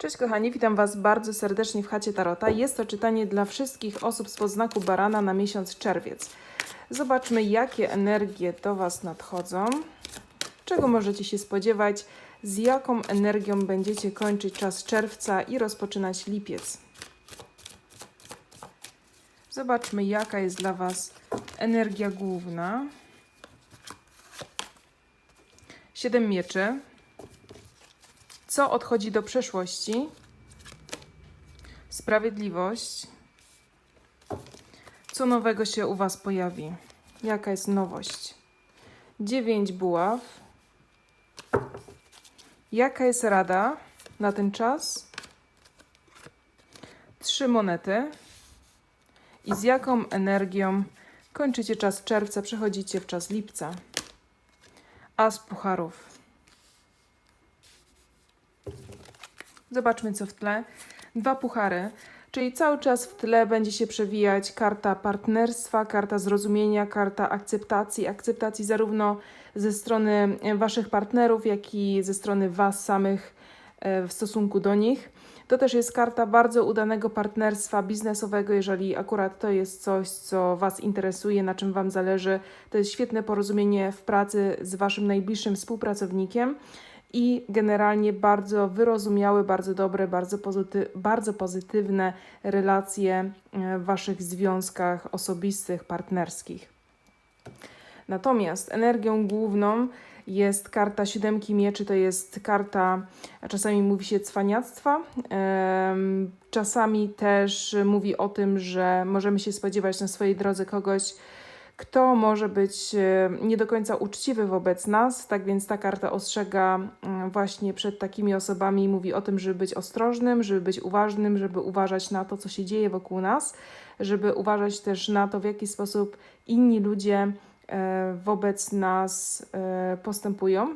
Cześć kochani, witam Was bardzo serdecznie w chacie Tarota. Jest to czytanie dla wszystkich osób z podznaku barana na miesiąc czerwiec. Zobaczmy, jakie energie do Was nadchodzą, czego możecie się spodziewać, z jaką energią będziecie kończyć czas czerwca i rozpoczynać lipiec. Zobaczmy, jaka jest dla Was energia główna. Siedem mieczy. Co odchodzi do przeszłości? Sprawiedliwość. Co nowego się u Was pojawi? Jaka jest nowość? Dziewięć buław. Jaka jest rada na ten czas? Trzy monety. I z jaką energią kończycie czas czerwca, przechodzicie w czas lipca? As pucharów. Zobaczmy, co w tle. Dwa puchary, czyli cały czas w tle będzie się przewijać karta partnerstwa, karta zrozumienia, karta akceptacji. Akceptacji zarówno ze strony Waszych partnerów, jak i ze strony Was samych e, w stosunku do nich. To też jest karta bardzo udanego partnerstwa biznesowego, jeżeli akurat to jest coś, co Was interesuje, na czym Wam zależy. To jest świetne porozumienie w pracy z Waszym najbliższym współpracownikiem i generalnie bardzo wyrozumiałe, bardzo dobre, bardzo, pozyty bardzo pozytywne relacje e, w Waszych związkach osobistych, partnerskich. Natomiast energią główną jest karta siódemki mieczy, to jest karta, czasami mówi się cwaniactwa, czasami też mówi o tym, że możemy się spodziewać na swojej drodze kogoś, kto może być e, nie do końca uczciwy wobec nas. Tak więc ta karta ostrzega mm, właśnie przed takimi osobami mówi o tym, żeby być ostrożnym, żeby być uważnym, żeby uważać na to, co się dzieje wokół nas, żeby uważać też na to, w jaki sposób inni ludzie e, wobec nas e, postępują.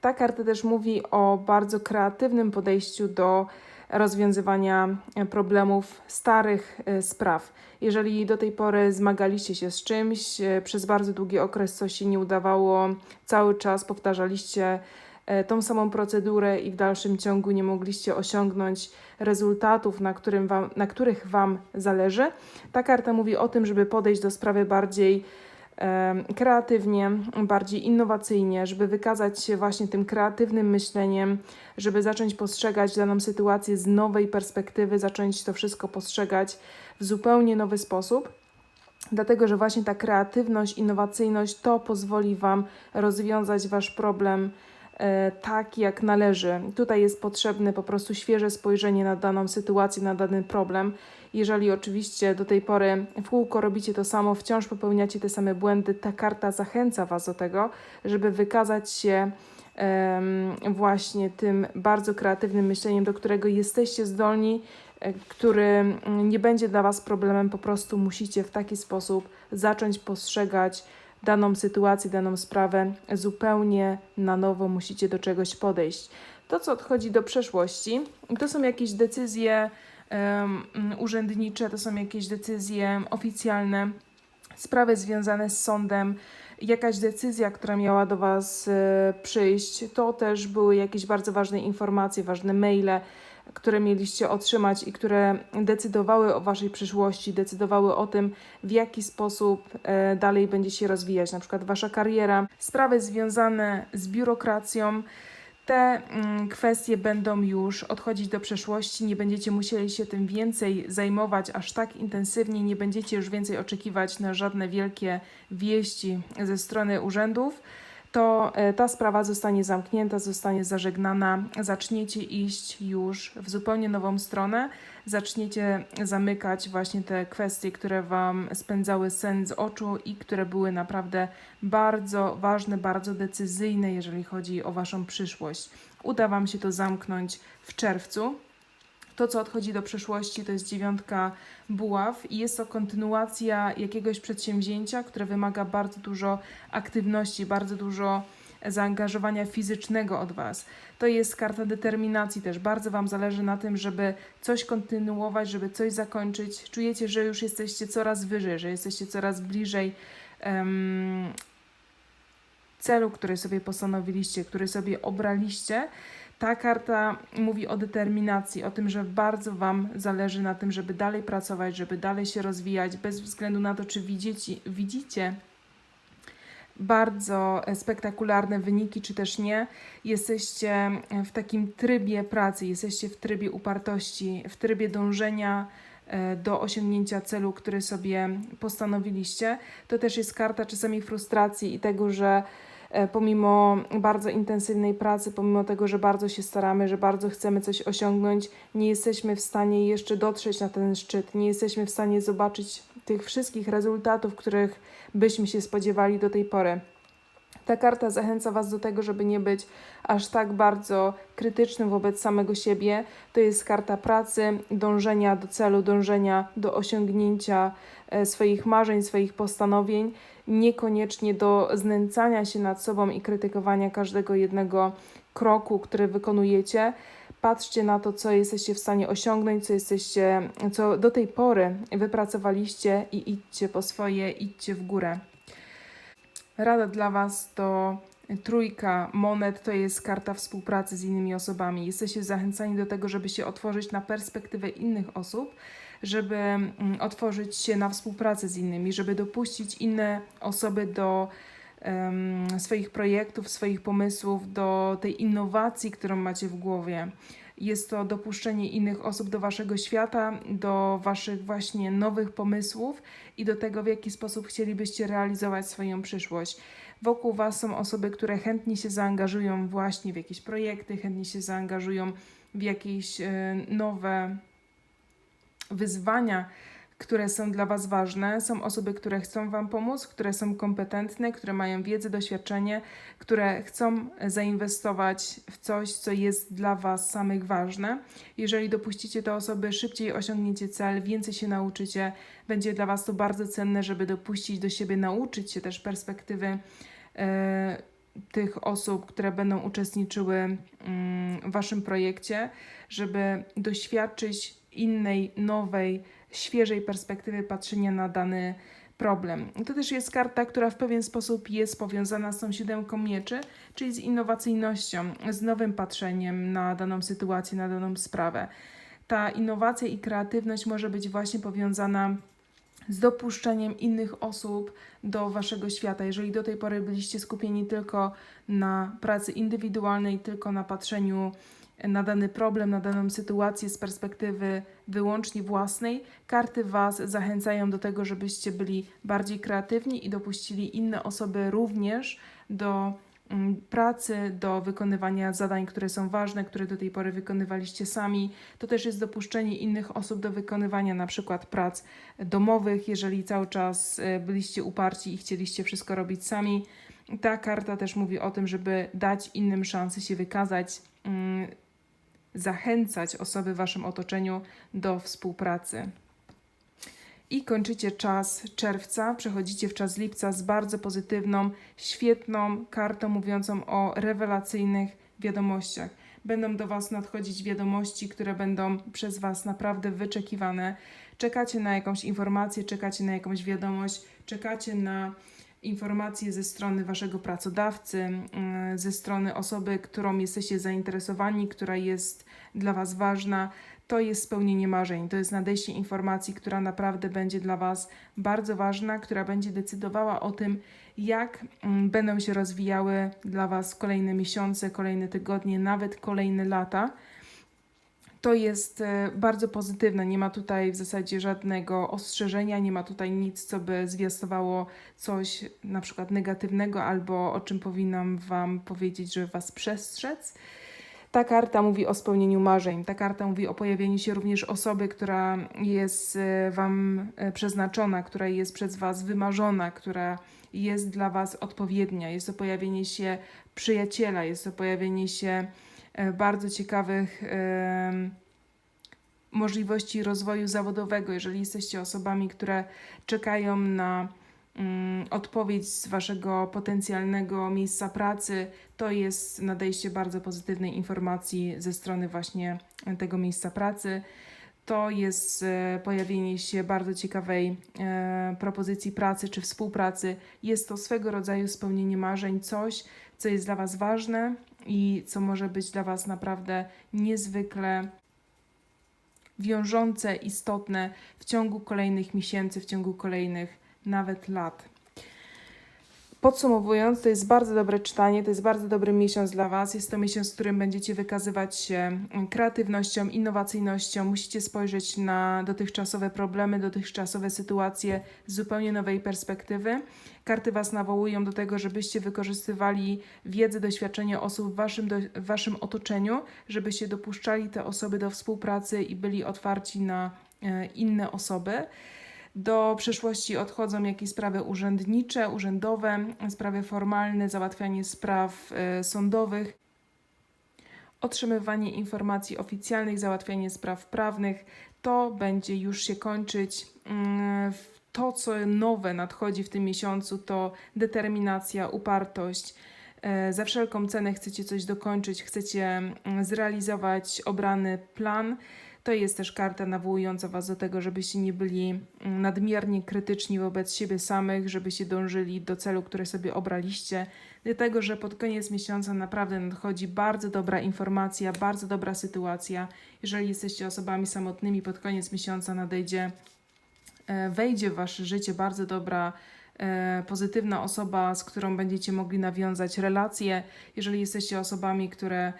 Ta karta też mówi o bardzo kreatywnym podejściu do rozwiązywania problemów starych e, spraw. Jeżeli do tej pory zmagaliście się z czymś, e, przez bardzo długi okres coś się nie udawało, cały czas powtarzaliście e, tą samą procedurę i w dalszym ciągu nie mogliście osiągnąć rezultatów, na, którym wam, na których Wam zależy, ta karta mówi o tym, żeby podejść do sprawy bardziej kreatywnie, bardziej innowacyjnie, żeby wykazać się właśnie tym kreatywnym myśleniem, żeby zacząć postrzegać daną sytuację z nowej perspektywy, zacząć to wszystko postrzegać w zupełnie nowy sposób. Dlatego, że właśnie ta kreatywność, innowacyjność to pozwoli Wam rozwiązać Wasz problem tak, jak należy. Tutaj jest potrzebne po prostu świeże spojrzenie na daną sytuację, na dany problem. Jeżeli oczywiście do tej pory w kółko robicie to samo, wciąż popełniacie te same błędy, ta karta zachęca Was do tego, żeby wykazać się właśnie tym bardzo kreatywnym myśleniem, do którego jesteście zdolni, e, który mm, nie będzie dla Was problemem, po prostu musicie w taki sposób zacząć postrzegać daną sytuację, daną sprawę zupełnie na nowo, musicie do czegoś podejść. To, co odchodzi do przeszłości, to są jakieś decyzje em, urzędnicze, to są jakieś decyzje oficjalne, sprawy związane z sądem, jakaś decyzja, która miała do Was e, przyjść. To też były jakieś bardzo ważne informacje, ważne maile, które mieliście otrzymać i które decydowały o Waszej przyszłości, decydowały o tym, w jaki sposób e, dalej będzie się rozwijać, na przykład Wasza kariera, sprawy związane z biurokracją. Te mm, kwestie będą już odchodzić do przeszłości, nie będziecie musieli się tym więcej zajmować aż tak intensywnie, nie będziecie już więcej oczekiwać na żadne wielkie wieści ze strony urzędów. To e, ta sprawa zostanie zamknięta, zostanie zażegnana. Zaczniecie iść już w zupełnie nową stronę, zaczniecie zamykać właśnie te kwestie, które Wam spędzały sen z oczu i które były naprawdę bardzo ważne, bardzo decyzyjne, jeżeli chodzi o Waszą przyszłość. Uda Wam się to zamknąć w czerwcu. To, co odchodzi do przeszłości, to jest dziewiątka buław i jest to kontynuacja jakiegoś przedsięwzięcia, które wymaga bardzo dużo aktywności, bardzo dużo zaangażowania fizycznego od Was. To jest karta determinacji też. Bardzo Wam zależy na tym, żeby coś kontynuować, żeby coś zakończyć. Czujecie, że już jesteście coraz wyżej, że jesteście coraz bliżej em, celu, który sobie postanowiliście, który sobie obraliście. Ta karta mówi o determinacji, o tym, że bardzo Wam zależy na tym, żeby dalej pracować, żeby dalej się rozwijać, bez względu na to, czy widzicie, widzicie bardzo spektakularne wyniki, czy też nie. Jesteście w takim trybie pracy, jesteście w trybie upartości, w trybie dążenia e, do osiągnięcia celu, który sobie postanowiliście. To też jest karta czasami frustracji i tego, że pomimo bardzo intensywnej pracy, pomimo tego, że bardzo się staramy, że bardzo chcemy coś osiągnąć, nie jesteśmy w stanie jeszcze dotrzeć na ten szczyt, nie jesteśmy w stanie zobaczyć tych wszystkich rezultatów, których byśmy się spodziewali do tej pory. Ta karta zachęca Was do tego, żeby nie być aż tak bardzo krytycznym wobec samego siebie. To jest karta pracy, dążenia do celu, dążenia do osiągnięcia e, swoich marzeń, swoich postanowień, niekoniecznie do znęcania się nad sobą i krytykowania każdego jednego kroku, który wykonujecie. Patrzcie na to, co jesteście w stanie osiągnąć, co jesteście, co do tej pory wypracowaliście i idźcie po swoje, idźcie w górę. Rada dla Was to trójka monet, to jest karta współpracy z innymi osobami. Jesteście zachęcani do tego, żeby się otworzyć na perspektywę innych osób, żeby mm, otworzyć się na współpracę z innymi, żeby dopuścić inne osoby do um, swoich projektów, swoich pomysłów, do tej innowacji, którą macie w głowie. Jest to dopuszczenie innych osób do waszego świata, do waszych właśnie nowych pomysłów i do tego, w jaki sposób chcielibyście realizować swoją przyszłość. Wokół was są osoby, które chętnie się zaangażują właśnie w jakieś projekty, chętnie się zaangażują w jakieś e, nowe wyzwania, które są dla Was ważne. Są osoby, które chcą Wam pomóc, które są kompetentne, które mają wiedzę, doświadczenie, które chcą zainwestować w coś, co jest dla Was samych ważne. Jeżeli dopuścicie te osoby, szybciej osiągniecie cel, więcej się nauczycie. Będzie dla Was to bardzo cenne, żeby dopuścić do siebie, nauczyć się też perspektywy. E, tych osób, które będą uczestniczyły mm, w Waszym projekcie, żeby doświadczyć innej, nowej, świeżej perspektywy patrzenia na dany problem. To też jest karta, która w pewien sposób jest powiązana z tą siódemką mieczy, czyli z innowacyjnością, z nowym patrzeniem na daną sytuację, na daną sprawę. Ta innowacja i kreatywność może być właśnie powiązana z dopuszczeniem innych osób do waszego świata. Jeżeli do tej pory byliście skupieni tylko na pracy indywidualnej, tylko na patrzeniu na dany problem, na daną sytuację z perspektywy wyłącznie własnej, karty Was zachęcają do tego, żebyście byli bardziej kreatywni i dopuścili inne osoby również do mm, pracy, do wykonywania zadań, które są ważne, które do tej pory wykonywaliście sami. To też jest dopuszczenie innych osób do wykonywania na przykład prac domowych, jeżeli cały czas e, byliście uparci i chcieliście wszystko robić sami. Ta karta też mówi o tym, żeby dać innym szansę się wykazać mm, zachęcać osoby w Waszym otoczeniu do współpracy. I kończycie czas czerwca, przechodzicie w czas lipca z bardzo pozytywną, świetną kartą mówiącą o rewelacyjnych wiadomościach. Będą do Was nadchodzić wiadomości, które będą przez Was naprawdę wyczekiwane. Czekacie na jakąś informację, czekacie na jakąś wiadomość, czekacie na informacje ze strony waszego pracodawcy, mm, ze strony osoby, którą jesteście zainteresowani, która jest dla was ważna. To jest spełnienie marzeń, to jest nadejście informacji, która naprawdę będzie dla Was bardzo ważna, która będzie decydowała o tym, jak mm, będą się rozwijały dla Was kolejne miesiące, kolejne tygodnie, nawet kolejne lata to jest e, bardzo pozytywne. Nie ma tutaj w zasadzie żadnego ostrzeżenia, nie ma tutaj nic, co by zwiastowało coś na przykład negatywnego albo o czym powinnam Wam powiedzieć, żeby Was przestrzec. Ta karta mówi o spełnieniu marzeń. Ta karta mówi o pojawieniu się również osoby, która jest e, Wam e, przeznaczona, która jest przez Was wymarzona, która jest dla Was odpowiednia. Jest to pojawienie się przyjaciela, jest to pojawienie się bardzo ciekawych możliwości rozwoju zawodowego. Jeżeli jesteście osobami, które czekają na mm, odpowiedź z Waszego potencjalnego miejsca pracy, to jest nadejście bardzo pozytywnej informacji ze strony właśnie tego miejsca pracy. To jest e, pojawienie się bardzo ciekawej e, propozycji pracy czy współpracy. Jest to swego rodzaju spełnienie marzeń, coś, co jest dla Was ważne, i co może być dla Was naprawdę niezwykle wiążące, istotne w ciągu kolejnych miesięcy, w ciągu kolejnych nawet lat. Podsumowując, to jest bardzo dobre czytanie, to jest bardzo dobry miesiąc dla Was. Jest to miesiąc, w którym będziecie wykazywać się kreatywnością, innowacyjnością. Musicie spojrzeć na dotychczasowe problemy, dotychczasowe sytuacje z zupełnie nowej perspektywy. Karty Was nawołują do tego, żebyście wykorzystywali wiedzę, doświadczenie osób w Waszym, do, w waszym otoczeniu, żebyście dopuszczali te osoby do współpracy i byli otwarci na e, inne osoby. Do przeszłości odchodzą jakieś sprawy urzędnicze, urzędowe, sprawy formalne, załatwianie spraw e, sądowych, otrzymywanie informacji oficjalnych, załatwianie spraw prawnych. To będzie już się kończyć. Mm, To, co nowe nadchodzi w tym miesiącu, to determinacja, upartość. E, Za wszelką cenę chcecie coś dokończyć, chcecie mm, zrealizować obrany plan. To jest też karta nawołująca Was do tego, żebyście nie byli mm, nadmiernie krytyczni wobec siebie samych, żebyście dążyli do celu, który sobie obraliście. Dlatego, że pod koniec miesiąca naprawdę nadchodzi bardzo dobra informacja, bardzo dobra sytuacja. Jeżeli jesteście osobami samotnymi, pod koniec miesiąca nadejdzie, e, wejdzie w Wasze życie bardzo dobra e, pozytywna osoba, z którą będziecie mogli nawiązać relacje. Jeżeli jesteście osobami, które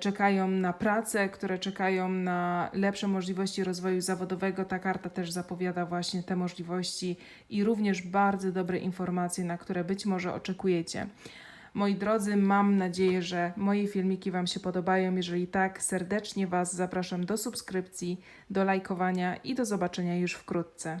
czekają na pracę, które czekają na lepsze możliwości rozwoju zawodowego, ta karta też zapowiada właśnie te możliwości i również bardzo dobre informacje, na które być może oczekujecie. Moi drodzy, mam nadzieję, że moje filmiki Wam się podobają. Jeżeli tak, serdecznie Was zapraszam do subskrypcji, do lajkowania i do zobaczenia już wkrótce.